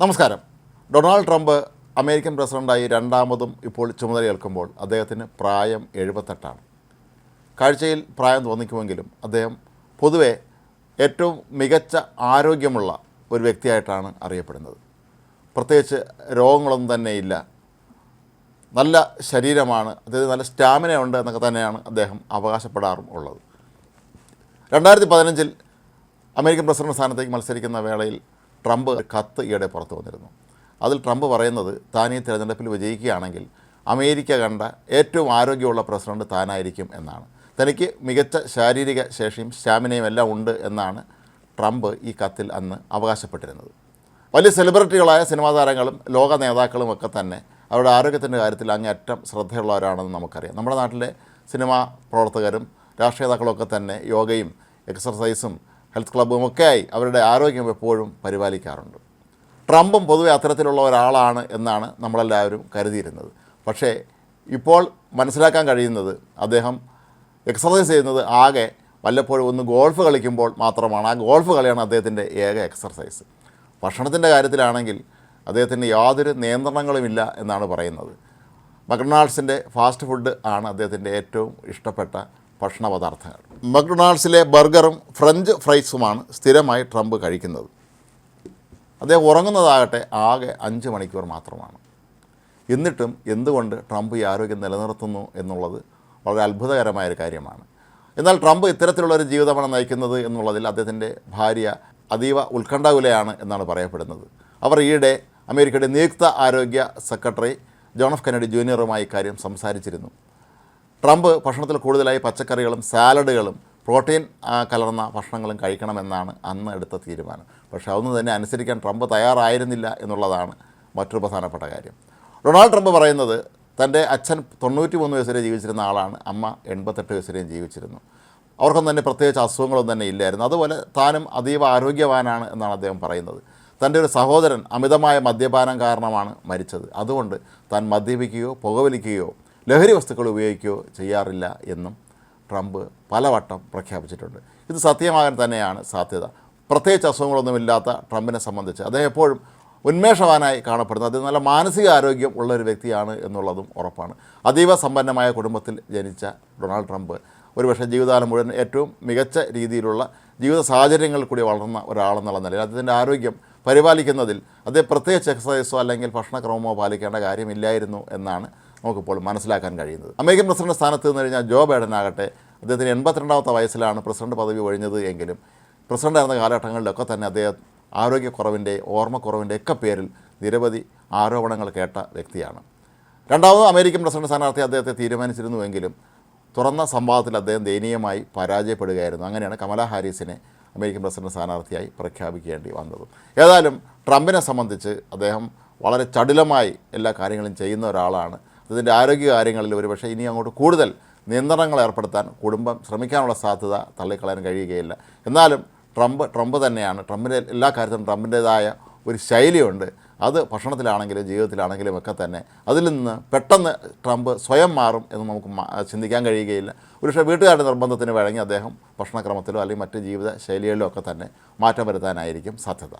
നമസ്കാരം. Donald Trump American പ്രസിഡന്റായി രണ്ടാമതും ഇപ്പോൾ ചുമതലയേൽക്കുമ്പോൾ അദ്ദേഹത്തിന് പ്രായം എഴുപത്തെട്ടാണ്. കാഴ്ചയിൽ പ്രായം തോന്നിക്കുമെങ്കിലും അദ്ദേഹം പൊതുവെ ഏറ്റവും മികച്ച ആരോഗ്യമുള്ള ഒരു വ്യക്തിയായിട്ടാണ് അറിയപ്പെടുന്നത്. പ്രത്യേകിച്ച് രോഗങ്ങളൊന്നും തന്നെ ഇല്ല നല്ല ശരീരമാണ് അദ്ദേഹത്തിന് നല്ല സ്റ്റാമിന ഉണ്ട് എന്നൊക്കെ തന്നെയാണ് അദ്ദേഹം അവകാശപ്പെടാറും ഉള്ളത്. രണ്ടായിരത്തി പതിനഞ്ചിൽ അമേരിക്കൻ പ്രസിഡന്റ് സ്ഥാനത്തേക്ക് മത്സരിക്കുന്ന വേളയിൽ ട്രംപ് കത്ത് ഈയിടെ പുറത്തു വന്നിരുന്നു. അതിൽ ട്രംപ് പറയുന്നത് താൻ ഈ തിരഞ്ഞെടുപ്പിൽ വിജയിക്കുകയാണെങ്കിൽ അമേരിക്ക കണ്ട ഏറ്റവും ആരോഗ്യമുള്ള പ്രസിഡന്റ് താനായിരിക്കും എന്നാണ്. തനിക്ക് മികച്ച ശാരീരിക ശേഷിയും സ്റ്റാമിനയും എല്ലാം ഉണ്ട് എന്നാണ് ട്രംപ് ഈ കത്തിൽ അന്ന് അവകാശപ്പെട്ടിരുന്നത്. വലിയ സെലിബ്രിറ്റികളായ സിനിമാ താരങ്ങളും ലോക നേതാക്കളും ഒക്കെ തന്നെ അവരുടെ ആരോഗ്യത്തിന്റെ കാര്യത്തിൽ അങ്ങേയറ്റം ശ്രദ്ധയുള്ളവരാണെന്ന് നമുക്കറിയാം. നമ്മുടെ നാട്ടിലെ സിനിമാ പ്രവർത്തകരും രാഷ്ട്രീയ നേതാക്കളൊക്കെ തന്നെ യോഗയും എക്സർസൈസും ഹെൽത്ത് ക്ലബ്ബും ഒക്കെയായി അവരുടെ ആരോഗ്യം എപ്പോഴും പരിപാലിക്കാറുണ്ട്. ട്രംപും പൊതുവെ അത്തരത്തിലുള്ള ഒരാളാണ് എന്നാണ് നമ്മളെല്ലാവരും കരുതിയിരുന്നത്. പക്ഷേ ഇപ്പോൾ മനസ്സിലാക്കാൻ കഴിയുന്നത് അദ്ദേഹം എക്സർസൈസ് ചെയ്യുന്നത് ആകെ വല്ലപ്പോഴും ഒന്ന് ഗോൾഫ് കളിക്കുമ്പോൾ മാത്രമാണ്. ആ ഗോൾഫ് കളിയാണ് അദ്ദേഹത്തിന്റെ ഏക എക്സർസൈസ് ഭക്ഷണത്തിന്റെ കാര്യത്തിലാണെങ്കിൽ അദ്ദേഹത്തിന് യാതൊരു നിയന്ത്രണങ്ങളുമില്ല എന്നാണ് പറയുന്നത്. മക്ഡൊണാൾഡ്സിന്റെ ഫാസ്റ്റ് ഫുഡ് ആണ് അദ്ദേഹത്തിന്റെ ഏറ്റവും ഇഷ്ടപ്പെട്ട ഭക്ഷണ പദാർത്ഥങ്ങൾ മക്ഡൊണാൾഡ്സിലെ ബർഗറും ഫ്രഞ്ച് ഫ്രൈസുമാണ് സ്ഥിരമായി ട്രംപ് കഴിക്കുന്നത്. അദ്ദേഹം ഉറങ്ങുന്നതാകട്ടെ ആകെ അഞ്ച് മണിക്കൂർ മാത്രമാണ്. എന്നിട്ടും എന്തുകൊണ്ട് ട്രംപ് ഈ ആരോഗ്യം നിലനിർത്തുന്നു എന്നുള്ളത് വളരെ അത്ഭുതകരമായ ഒരു കാര്യമാണ്. എന്നാൽ ട്രംപ് ഇത്തരത്തിലുള്ള ഒരു ജീവിതമാണ് നയിക്കുന്നത് എന്നുള്ളതിൽ അദ്ദേഹത്തിന്റെ ഭാര്യ അതീവ ഉത്കണ്ഠാകുലയാണ് എന്നാണ് പറയപ്പെടുന്നത്. അവർ ഈയിടെ അമേരിക്കയുടെ നിയുക്ത ആരോഗ്യ സെക്രട്ടറി ജോൺ ഓഫ് കെനഡി ജൂനിയറുമായി ഇക്കാര്യം സംസാരിച്ചിരുന്നു. ട്രംപ് ഭക്ഷണത്തിൽ കൂടുതലായി പച്ചക്കറികളും സാലഡുകളും പ്രോട്ടീൻ കലർന്ന ഭക്ഷണങ്ങളും കഴിക്കണമെന്നാണ് അന്ന് എടുത്ത തീരുമാനം. പക്ഷേ അതൊന്നും തന്നെ അനുസരിക്കാൻ ട്രംപ് തയ്യാറായിരുന്നില്ല എന്നുള്ളതാണ് മറ്റൊരു പ്രധാനപ്പെട്ട കാര്യം. ഡൊണാൾഡ് ട്രംപ് പറയുന്നത് തന്റെ അച്ഛൻ തൊണ്ണൂറ്റി മൂന്ന് വയസ്സ് വരെ ജീവിച്ചിരുന്ന ആളാണ് അമ്മ എൺപത്തെട്ട് വയസ്സ് വരെയും ജീവിച്ചിരുന്നു. അവർക്കൊന്നും തന്നെ പ്രത്യേകിച്ച് അസുഖങ്ങളൊന്നും തന്നെ ഇല്ലായിരുന്നു. അതുപോലെ താനും അതീവ ആരോഗ്യവാനാണ് എന്നാണ് അദ്ദേഹം പറയുന്നത്. തന്റെ ഒരു സഹോദരൻ അമിതമായ മദ്യപാനം കാരണമാണ് മരിച്ചത്. അതുകൊണ്ട് താൻ മദ്യപിക്കുകയോ പുകവലിക്കുകയോ ലഹരി വസ്തുക്കൾ ഉപയോഗിക്കുകയോ ചെയ്യാറില്ല എന്നും ട്രംപ് പലവട്ടം പ്രഖ്യാപിച്ചിട്ടുണ്ട്. ഇത് സത്യമാകാൻ തന്നെയാണ് സാധ്യത. പ്രത്യേകിച്ച് അസുഖങ്ങളൊന്നുമില്ലാത്ത ട്രംപിനെ സംബന്ധിച്ച് അദ്ദേഹം എപ്പോഴും ഉന്മേഷവാനായി കാണപ്പെടുന്നത് അദ്ദേഹം നല്ല മാനസിക ആരോഗ്യം ഉള്ള ഒരു വ്യക്തിയാണ് എന്നുള്ളതും ഉറപ്പാണ്. അതീവ സമ്പന്നമായ കുടുംബത്തിൽ ജനിച്ച ഡൊണാൾഡ് ട്രംപ് ഒരുപക്ഷെ ജീവിതകാലം മുഴുവൻ ഏറ്റവും മികച്ച രീതിയിലുള്ള ജീവിത സാഹചര്യങ്ങളിൽ കൂടി വളർന്ന ഒരാളെന്നുള്ള നിലയിൽ അദ്ദേഹത്തിന്റെ ആരോഗ്യം പരിപാലിക്കുന്നതിൽ അദ്ദേഹം പ്രത്യേകിച്ച് എക്സസൈസോ അല്ലെങ്കിൽ ഭക്ഷണക്രമമോ പാലിക്കേണ്ട കാര്യമില്ലായിരുന്നു എന്നാണ് നമുക്കിപ്പോൾ മനസ്സിലാക്കാൻ കഴിയുന്നത്. അമേരിക്കൻ പ്രസിഡന്റ് സ്ഥാനത്ത് നിന്ന് കഴിഞ്ഞാൽ ജോ ബൈഡൻ ആകട്ടെ അദ്ദേഹത്തിന് എൺപത്തിരണ്ടാമത്തെ വയസ്സിലാണ് പ്രസിഡന്റ് പദവി ഒഴിഞ്ഞത് എങ്കിലും പ്രസിഡന്റ് ആയിരുന്ന കാലഘട്ടങ്ങളിലൊക്കെ തന്നെ അദ്ദേഹം ആരോഗ്യക്കുറവിന്റെ ഓർമ്മക്കുറവിന്റെ ഒക്കെ പേരിൽ നിരവധി ആരോപണങ്ങൾ കേട്ട വ്യക്തിയാണ്. രണ്ടാമത് അമേരിക്കൻ പ്രസിഡന്റ് സ്ഥാനാർത്ഥി അദ്ദേഹത്തെ തീരുമാനിച്ചിരുന്നുവെങ്കിലും തുറന്ന സംവാദത്തിൽ അദ്ദേഹം ദയനീയമായി പരാജയപ്പെടുകയായിരുന്നു. അങ്ങനെയാണ് കമല ഹാരിസിനെ അമേരിക്കൻ പ്രസിഡന്റ് സ്ഥാനാർത്ഥിയായി പ്രഖ്യാപിക്കേണ്ടി വന്നത്. ഏതായാലും ട്രംപിനെ സംബന്ധിച്ച് അദ്ദേഹം വളരെ ചടുലമായി എല്ലാ കാര്യങ്ങളും ചെയ്യുന്ന ഒരാളാണ് അതിന്റെ ആരോഗ്യ കാര്യങ്ങളിൽ ഒരുപക്ഷെ ഇനി അങ്ങോട്ട് കൂടുതൽ നിയന്ത്രണങ്ങൾ ഏർപ്പെടുത്താൻ കുടുംബം ശ്രമിക്കാനുള്ള സാധ്യത തള്ളിക്കളയാൻ കഴിയുകയില്ല. എന്നാലും ട്രംപ് ട്രംപ് തന്നെയാണ് ട്രംപിന്റെ എല്ലാ കാര്യത്തിലും ട്രംപിന്റേതായ ഒരു ശൈലിയുണ്ട്. അത് ഭക്ഷണത്തിലാണെങ്കിലും ജീവിതത്തിലാണെങ്കിലും ഒക്കെ തന്നെ അതിൽ നിന്ന് പെട്ടെന്ന് ട്രംപ് സ്വയം മാറും എന്ന് നമുക്ക് ചിന്തിക്കാൻ കഴിയുകയില്ല. ഒരുപക്ഷെ വീട്ടുകാരുടെ നിർബന്ധത്തിന് വഴങ്ങി അദ്ദേഹം ഭക്ഷണക്രമത്തിലോ അല്ലെങ്കിൽ മറ്റ് ജീവിത ശൈലികളിലോ ഒക്കെ തന്നെ മാറ്റം വരുത്താനായിരിക്കും സാധ്യത.